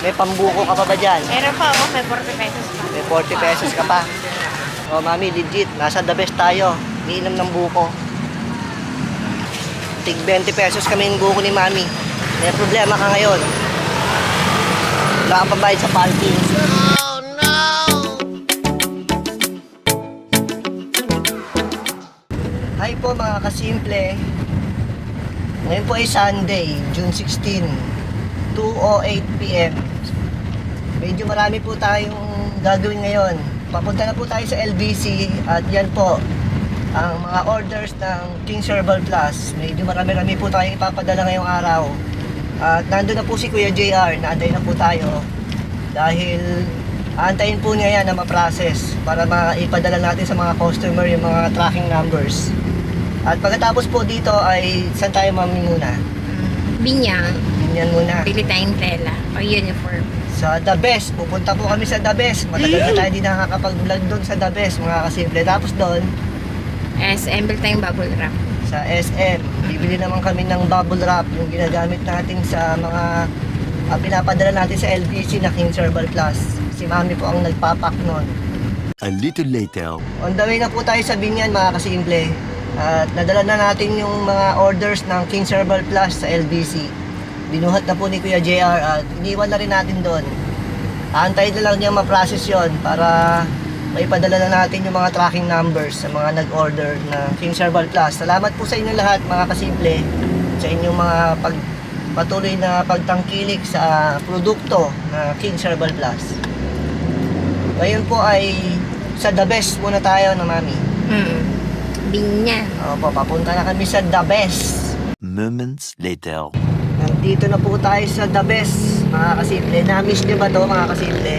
May pambuko ka pa ba dyan? Meron pa ako, may 40 pesos pa. May 40 pesos ka pa. O mami, legit. Nasa the best tayo. Miinom ng buko. Tig 20 pesos kami yung buko ni mami. May problema ka ngayon. Wala kang pambayad sa parking. Hi po mga kasimple. Ngayon po ay Sunday, June 16, 2.08pm. Medyo marami po tayong gagawin ngayon. Papunta na po tayo sa LBC at yan po ang mga orders ng King Herbal Plus. Medyo marami-rami po tayong ipapadala ngayong araw. At nandun na po si Kuya JR, naantay na po tayo. Dahil aantayin po niya yan na ma-process para maipadala natin sa mga customer yung mga tracking numbers. At pagkatapos po dito ay saan tayo mami muna? Binyang, Yan muna. pili tayong tela o uniform. Sa The Best. Pupunta po kami sa The Best. Matagal na tayo hindi nakakapag-vlog doon sa The Best, mga kasimple. Tapos doon, SM, bili tayong bubble wrap. sa SM, bibili naman kami ng bubble wrap, yung ginagamit natin sa mga ah, pinapadala natin sa LBC na King Herbal Plus. Si Mami po ang nagpapak noon. A little later. On the way na po tayo sa Binyan, mga kasimple. At nadala na natin yung mga orders ng King Herbal Plus sa LBC. Binuhat na po ni Kuya JR at iniwan na rin natin doon. Aantayin na lang niya ma-process yon para maipadala na natin yung mga tracking numbers sa mga nag-order ng King Herbal Plus. Salamat po sa inyo lahat mga kasimple sa inyong mga pag patuloy na pagtangkilik sa produkto na King Herbal Plus. Ngayon po ay sa The Best muna tayo na mami. Hmm. Binyang. Opo, papunta na kami sa The Best. Moments later. Nandito na po tayo sa The Best, mga kasimple. Na-miss nyo ba to mga kasimple?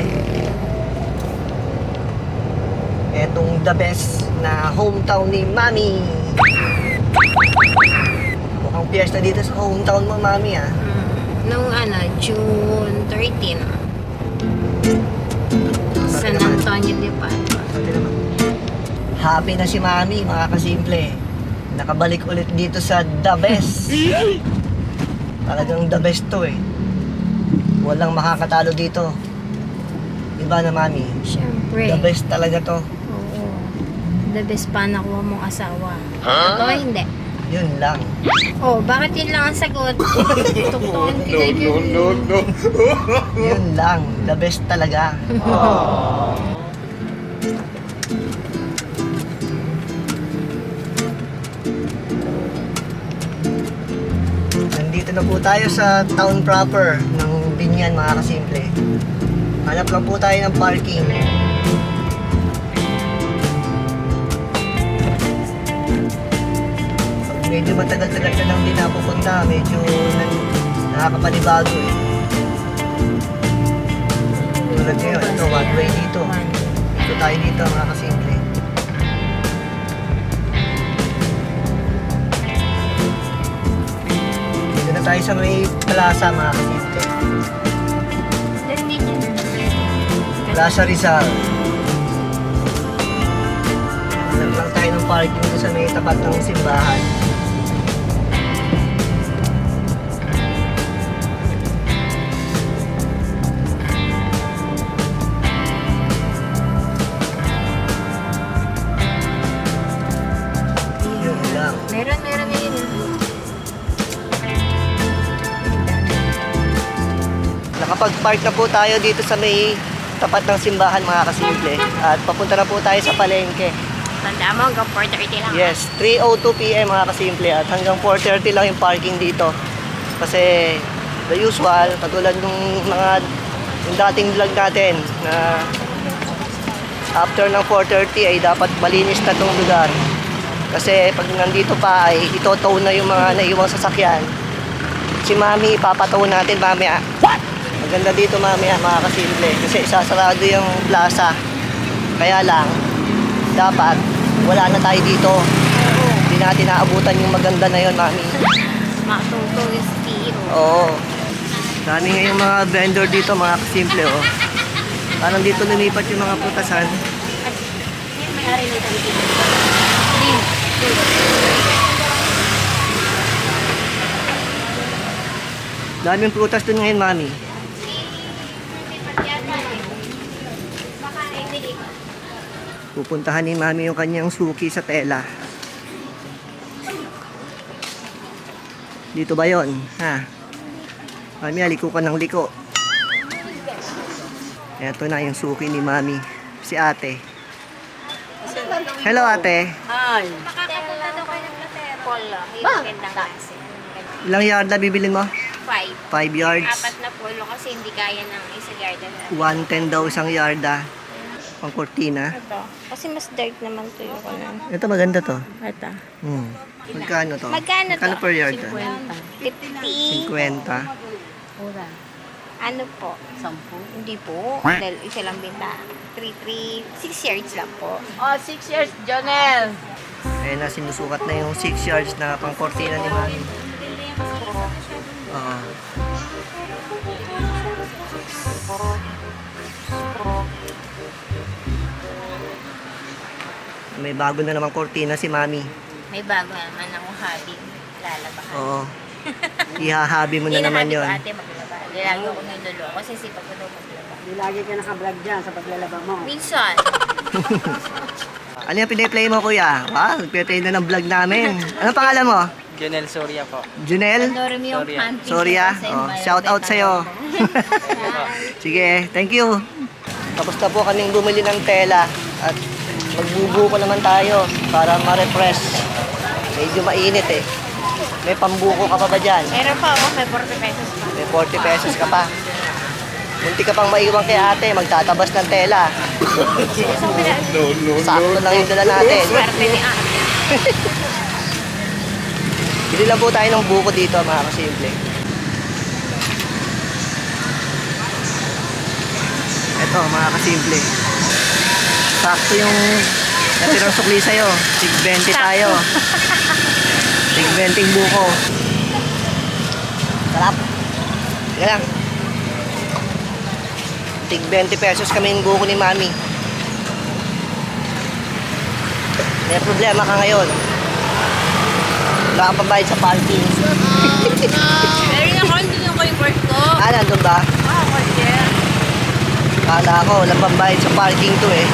Etong The Best na hometown ni Mami. Mukhang piyesta dito sa hometown mo, Mami ah. Hmm. Nung ano, June 13. San Antonio de Padua. Happy na si Mami, mga kasimple. Nakabalik ulit dito sa The Best. Talagang the best to eh. Walang makakatalo dito. Iba na Mami. Siyempre. The best talaga to. Oo. The best pa nakuha mong asawa. Totoo hindi. Yun lang. Oh, bakit yun lang ang sagot? Tukton kita no, no, Yun lang. The best talaga. Nandito na po tayo sa town proper ng Binyan mga kasimple. Hanap lang po tayo ng parking. Pag medyo matagal-tagal ka lang din napupunta, medyo nakakapanibago eh. Tulad ngayon, ito, one way dito. Ito tayo dito, mga kasimple. Na tayo sa may plaza, mga kasimple. Plaza Rizal. Hanap lang tayo ng parking sa may tapat ng simbahan. Nakapag-park na po tayo dito sa may tapat ng simbahan mga kasimple. At papunta na po tayo sa palengke. Tanda mo, hanggang 4.30 lang. Yes, 3.02 p.m. mga kasimple. At hanggang 4.30 lang yung parking dito. Kasi the usual, katulad nung mga yung dating vlog natin na after ng 4.30 ay dapat malinis na tong lugar. Kasi pag nandito pa ay itotow na yung mga naiwang sasakyan. Si Mami, ipapatow natin mamaya. Maganda dito mamaya mga kasimple. Kasi isasarado yung plaza. Kaya lang, dapat wala na tayo dito. Hindi natin naabutan yung maganda na yun, Mami. Makatungtong yung CEO. Oo. Dami ngayong mga vendor dito, mga kasimple, oh. Parang dito lumipat yung mga putasan. May-ari nito. Daming prutas dun ngayon, Mami. Bili ko. Pupuntahan ni Mami yung kanyang suki sa tela. Dito ba yon? Ha? Mami, aliko ka ng liko. Ito na yung suki ni Mami. Si ate. Hello ate. Makakapunta daw kayo ng Platero. Polo. Yung magandang klase. Ilang yard na bibilin mo? Five. 5 yards. Apat na polo kasi hindi kaya ng isang yarda na. 110 daw isang yarda. Pang cortina. Ito. Kasi mas dark naman to yung kanan. Ito maganda to. Ito. Hmm. Magkano to? Magkano to? per yard? to? 50. 50. Ano po? Sampu? Hindi po. Dahil isa lang binta. 3, 3, 6 yards lang po. Oh, six years, Jonel. Ayun na, sinusukat na yung 6 yards na pang cortina ni Mami. Oo. May bago na naman cortina si Mami. May bago naman akong hobby. Lalabahan. Oo. Ihahabi mo na Hindi naman yon. ko ate maglaba. Lagi ako nilolo kasi sipag ko daw maglaba. Di lagi ka nakablog dyan sa paglalaba mo. Minsan, Ano yung piniplay mo kuya? Wow, nagpe-play na ng vlog namin. Ano pangalan mo? Jonel Soria po. Junel? ah. sa Oh, shout out sa'yo. Sige, thank you. Tapos na po kaming bumili ng tela at magbubuko naman tayo para ma-refresh. Medyo mainit eh. May pambuko ka pa ba dyan? Meron pa ako, may 40 pesos pa. May 40 pesos ka pa. Munti ka pang maiwan kay ate, magtatabas ng tela. Sakto lang yung dala natin. Swerte ni ate. Bili lang po tayo ng buko dito, mga kasimple. Ito, mga kasimple. Sakto yung natirang sukli sa'yo. Tig 20 tayo. Tig 20 buko. Sarap. Sige lang. Tig 20 pesos kami yung buko ni Mami. May problema ka ngayon. Wala kang pambayad sa parking. Meron ako, hindi nyo ko yung work ko. Ah, nandun ba? Oo, kasi. Kala ko, walang pambayad sa parking to eh.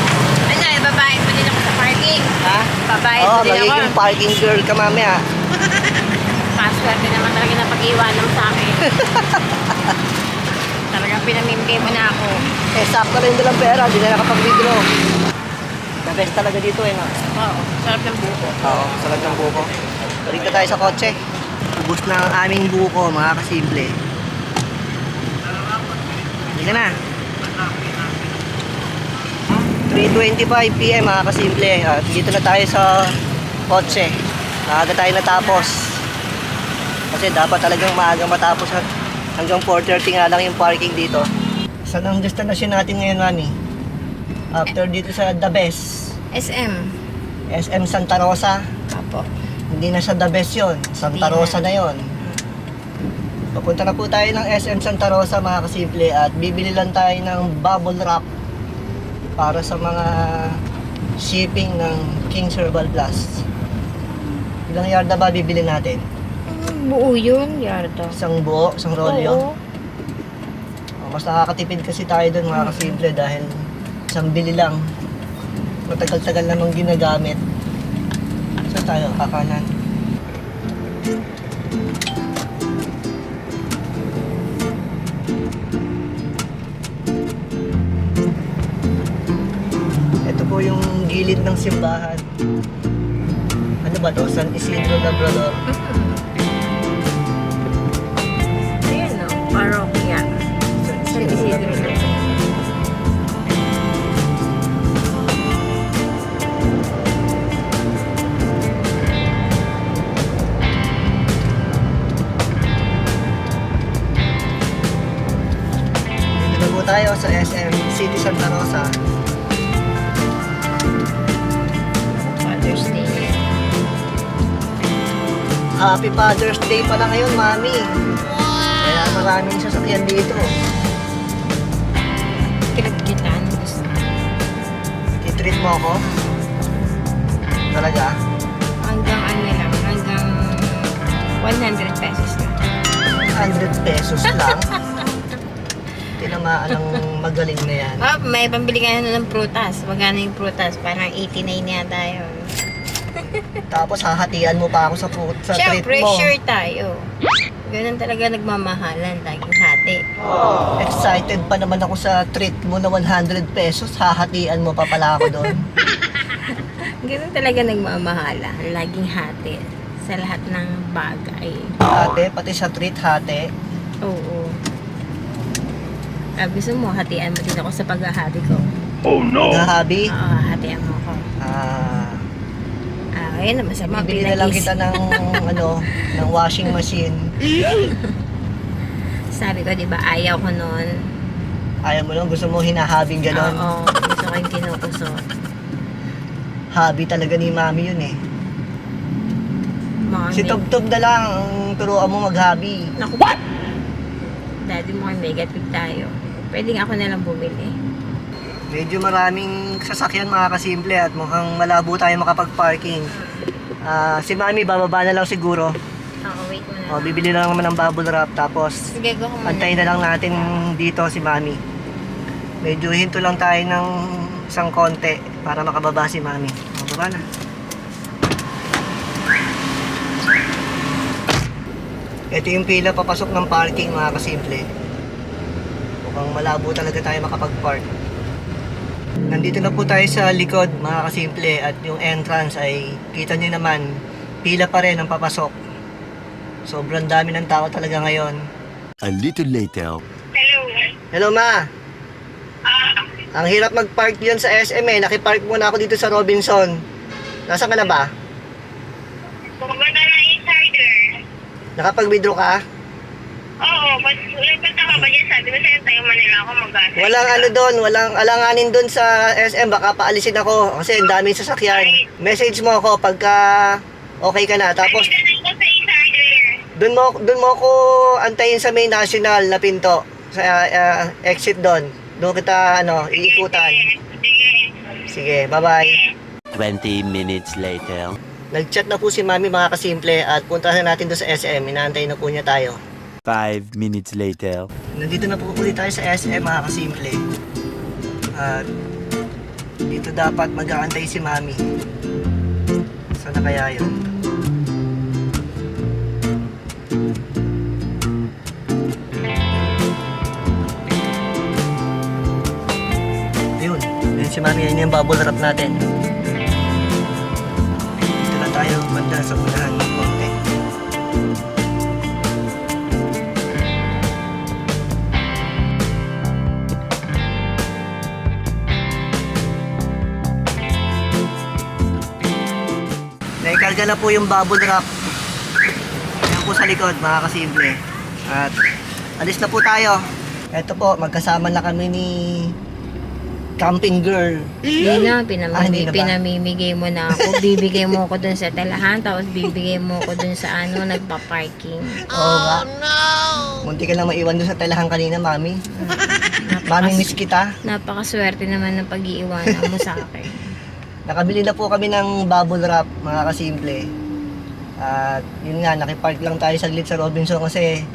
Ano, babayad pa din ako sa parking. Ha? Babayad Oo, pa din ako. magiging parking girl ka mamaya. Password naman talaga na pag-iwanan sa akin. Talagang pinamimigay mo na ako. Eh, sakto rin dalang pera, di na nakapag-withdraw. The best talaga dito eh, no? Oo, sarap ng buko. Oo, sarap ng buko. Balik tayo sa kotse. Ubus na ang aming buko, mga kasimple. Hindi ka na. 3.25pm mga kasimple. At dito na tayo sa kotse. Maaga tayo natapos. Kasi dapat talagang maaga matapos at hanggang 4.30 nga lang yung parking dito. Saan ang destination natin ngayon, Mami? After dito sa The Best, SM. SM Santa Rosa, Apo. hindi na siya the best yun. Santa Rosa na yon. Papunta na po tayo ng SM Santa Rosa mga kasimple at bibili lang tayo ng bubble wrap para sa mga shipping ng King's Herbal Blast. Ilang yarda ba bibili natin? Buo yun, Yardo. Isang buo, isang rolyo? Oh, mas nakakatipid kasi tayo doon mga kasimple dahil isang bili lang. Matagal-tagal namang ginagamit. Saan tayo? Kakanan. Gilid ng simbahan. Ano ba to? San Isidro Labrador. Ayan o, parokya. San Isidro po tayo sa Happy Father's Day pala ngayon, Mami. Kaya maraming sasakyan dito. Pinagkitaan. Gusto. Titreat mo ako? Talaga? Hanggang ano lang, hanggang 100 pesos na. 100 pesos lang. Tinamaan ng magaling na yan. Oh, may pambili ka na ng prutas. Magkano yung prutas? Parang 89 yata yun. Tapos hahatian mo pa ako sa, fruit, sa treat Siyempre, mo. sure tayo. Ganun talaga nagmamahalan. Laging hati. Excited pa naman ako sa treat mo na 100 pesos. Hahatian mo pa pala ako doon. Ganun talaga nagmamahalan. Laging hati. Sa lahat ng bagay. Hati, pati sa treat, hati. Oo. Ah, gusto mo, hatian mo din ako sa paghahati ko. Nahabi. Oo, hatian mo ako. Ah, Ayun na, masama. bibili na lang kita ng, ano, ng washing machine. Sabi ko, di ba, ayaw ko noon. Ayaw mo lang, gusto mo hinahabing ganon. Oo, gusto ko yung kinukusot. Hobby talaga ni mami yun eh. Mga Si Tub-Tub na lang, ang turuan mo mag-hobby. Naku, what? Daddy mo kay mega trip tayo. Pwedeng ako na lang bumili. Medyo maraming sasakyan mga kasimple at mukhang malabo tayo makapag-parking. Ah, si mami bababa na lang siguro. Oo, wait mo na. O, bibili na lang naman ng bubble wrap tapos Sige, go muna. antayin na lang natin dito si mami. Medyo hinto lang tayo ng isang konti para makababa si mami. O, baba na. Ito yung pila papasok ng parking mga kasimple. Mukhang malabo talaga tayo makapag-park. Nandito na po tayo sa likod mga kasimple at yung entrance ay kita nyo naman pila pa rin ang papasok. Sobrang dami ng tao talaga ngayon. A little later. Hello ma! Ang hirap mag-park yun sa SM eh. Nakipark muna ako dito sa Robinson. Nasaan ka na ba? Bumaba na insider. Nakapag-withdraw ka? Oo, mas nagpunta ka sa'yo, tayo Manila ako mag-asa. Walang ano doon, walang alanganin doon sa SM. Baka paalisin ako kasi ang daming sasakyan. Message mo ako pagka okay ka na. Tapos Ay, doon mo doon mo ako antayin sa main national na pinto sa ah, exit doon. Doon kita ano, iikutan. Sige. Bye-bye. 20 minutes later. Nag-chat na po si Mami mga kasimple at puntahan na natin doon sa SM. Inaantay na po niya tayo. 5 minutes later. Nandito na po ulit tayo sa SM mga kasimple. At dito dapat mag-aantay si Mami. Sana kaya yun? Yun. Yun si Mami. Yan yung bubble wrap natin. Naikarga na po yung bubble wrap. Yan po sa likod, mga kasimple. At alis na po tayo. Ito po, magkasama na kami ni camping girl. Hindi na, Ah, hindi pinamimigay, na ba? pinamimigay mo na ako. Bibigay mo ako dun sa telahan, tapos bibigay mo ako dun sa ano, nagpa-parking. Oo nga. Munti ka lang maiwan doon sa telahan kanina, mami. Mami, miss kita. Napakaswerte naman ng pag-iiwanan mo sa akin. Nakabili na po kami ng bubble wrap, mga kasimple. At yun nga, nakipark lang tayo saglit sa Robinson kasi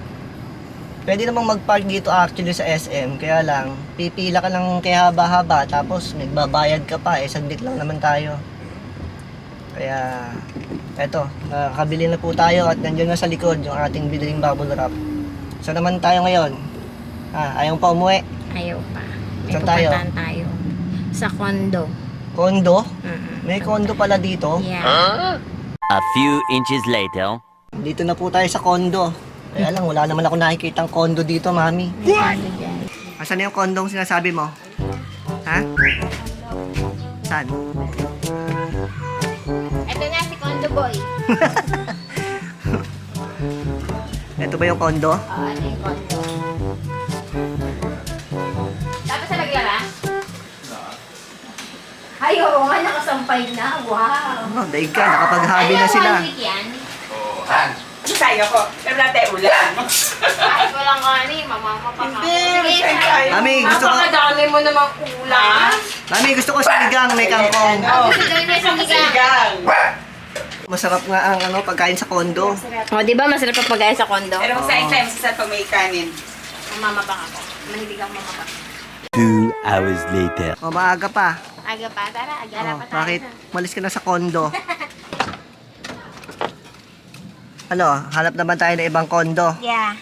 pwede namang mag-park dito actually sa SM. Kaya lang, pipila ka lang kaya haba-haba tapos nagbabayad ka pa eh, saglit lang naman tayo. Kaya, eto, nakabili na po tayo at nandiyan na sa likod yung ating biling bubble wrap. Saan naman tayo ngayon? Ah, ayaw pa umuwi. Ayaw pa. May Saan tayo? tayo. Sa kondo. Kondo? Mm-mm. May kondo pala dito. Yeah. A few inches later. Dito na po tayo sa kondo. Kaya lang, wala naman ako nakikitang kondo dito, mami. May kondo dyan. Asan na yung kondong sinasabi mo? Ha? Saan? Ito na si Kondo Boy. Ito ba yung kondo? Oo, ano yung kondo? Oo nga, nakasampay na. Wow. Oh, daig ka, nakapag-hobby na sila. One week yan. Kaya ko. Pero natin ulan. Kahit walang kani, mamama pa ka. Sige, kaya Mami, gusto ko, Napakadami mo namang ulam. mami, gusto ko sinigang, may kangkong. Oh, yung sinigang. sigang. Masarap nga ang ano, pagkain sa kondo. O, di ba masarap pag pagkain sa kondo? Pero sa exam, sa pag may kanin. Mamama pa ako. Mahilig ako mamapak. Hours later. O, maaga pa. Aga pa, tara. Agala Oh, pa tayo. bakit? Malis ka na sa kondo. ano, hanap naman tayo ng ibang kondo. Yeah.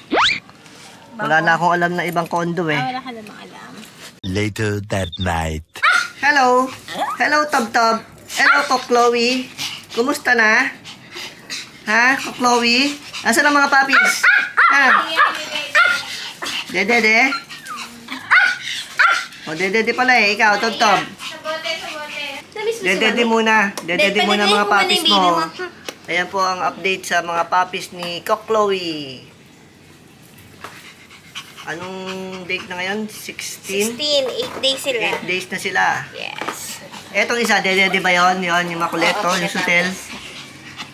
Wala na akong alam na ibang kondo eh. Ah, wala ka namang alam. Later that night. Hello! Hello, Tob Tob! Hello, ko Chloe! Kumusta na? Ha, ko Chloe? Nasaan ang mga puppies? Ha? Dede, de? O, dede, de pala eh. Ikaw, Tob Tob. Dede, de muna. Dede, de muna mga puppies mo. Ayan po ang update sa mga puppies ni Cock Chloe. Anong date na ngayon? 16? 16, 8 days sila. 8 days na sila. Yes. Etong isa, dede ba yun? Yun, yung makulit to, yung sutil.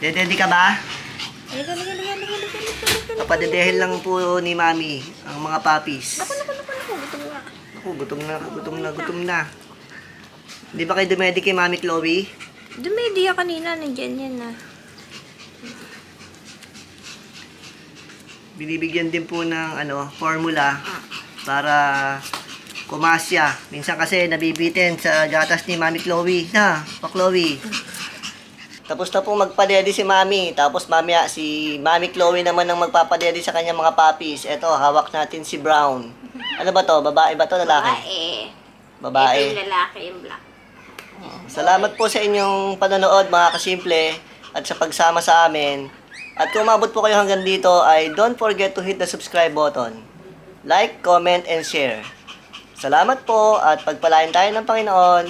Dede ka ba? Papadedehel lang po ni Mami ang mga puppies. Naku, naku, naku. Ako, gutom na, gutom na, gutom na. Di ba kayo dumedi kay Mami Chloe? Dumediya kanina, nandyan yan na. Binibigyan din po ng ano, formula para kumasya. Minsan kasi nabibitin sa gatas ni Mami Chloe. Na, pa Chloe. Tapos na po magpadedi si Mami. Tapos mamaya si Mami Chloe naman ang magpapadedi sa kanyang mga puppies. Eto, hawak natin si Brown. Ano ba to? Babae ba to? Lalaki? Babae. Babae. Ito yung lalaki, yung black. Salamat po sa inyong panonood mga kasimple at sa pagsama sa amin. At kung umabot po kayo hanggang dito ay don't forget to hit the subscribe button. Like, comment, and share. Salamat po at pagpalain tayo ng Panginoon.